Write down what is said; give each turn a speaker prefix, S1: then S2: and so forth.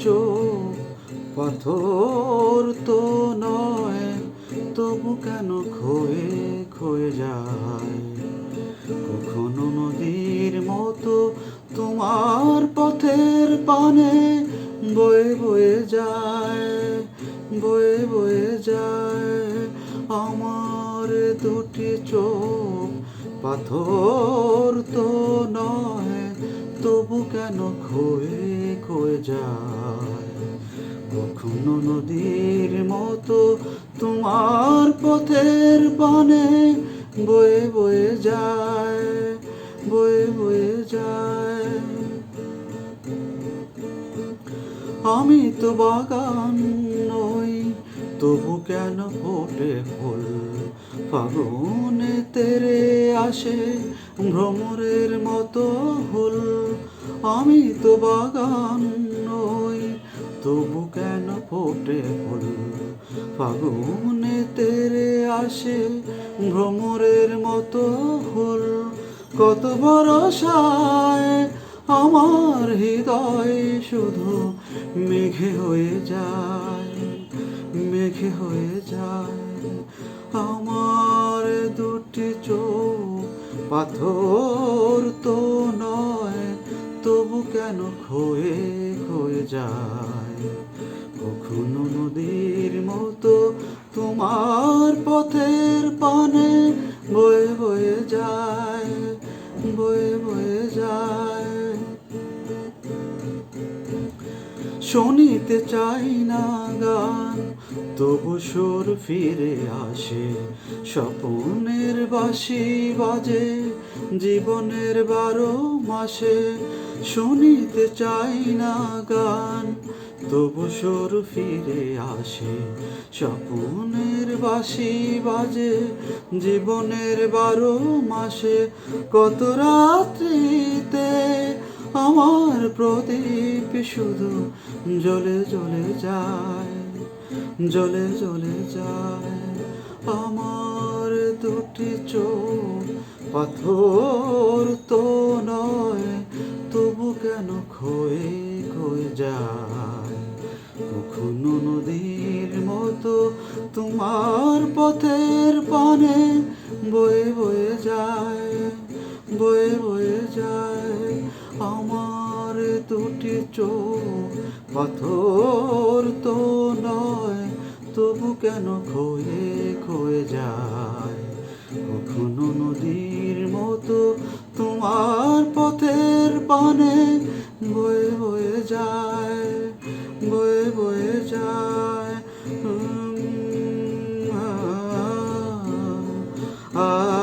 S1: চোখ পাথর তো নয়, তবু কেন ক্ষয়ে ক্ষয়ে যায়? কখনো নদীর মতো তোমার পথের পানে বয়ে বয়ে যায়, বয়ে বয়ে যায়। আমার দুটি চোখ পাথর তো নয় তবু কেন ক্ষয়ে ক্ষয়ে যায়? কখনো নদীর মতো তোমার পথের পানে বয়ে বয়ে যায়, বয়ে বয়ে যায়। আমি তো বাগান তবু কেন ফোটে ফুল? ফাগুনে তেরে আসে ভ্রমরের মতো হুল। আমি তো বাগান নই, তবু কেন ফোটে ফুল? ফাগুনে তেরে আসে ভ্রমরের মতো হুল। কত ভরসায় আমার হৃদয় শুধু মেঘে হয়ে যায়, মেঘে হয়ে যায়। আমার দুটি চোখ পাথর তো নয়, তবু কেন ক্ষয়ে ক্ষয়ে যায়? কখনো নদীর মতো তোমার বয়ে যায়। শুনিতে চাই না গান, তবু সুর ফিরে আসে। স্বপনের বাসি বাজে, জীবনের বারো মাসে। শুনিতে চাই না গান তবু সুর ফিরে আসে, স্বপনের বাসি বাজে, জীবনের বারো মাসে। কত রাত্রিতে আমার প্রদীপ শুধু জ্বলে জ্বলে যায়, জ্বলে জ্বলে যায়। আমার দুটি চোখ পাথর তো নয় তোমার পথের পানে বয়ে বয়ে যায়, বয়ে বয়ে যায় আমার দুটি চোখ। পাথর তো নয়, তবু কেন ক্ষয়ে ক্ষয়ে যায়? কখনো নদীর মতো তোমার পথের পানে বয়ে বয়ে যায়, বয়ে বয়ে যায়। Oh.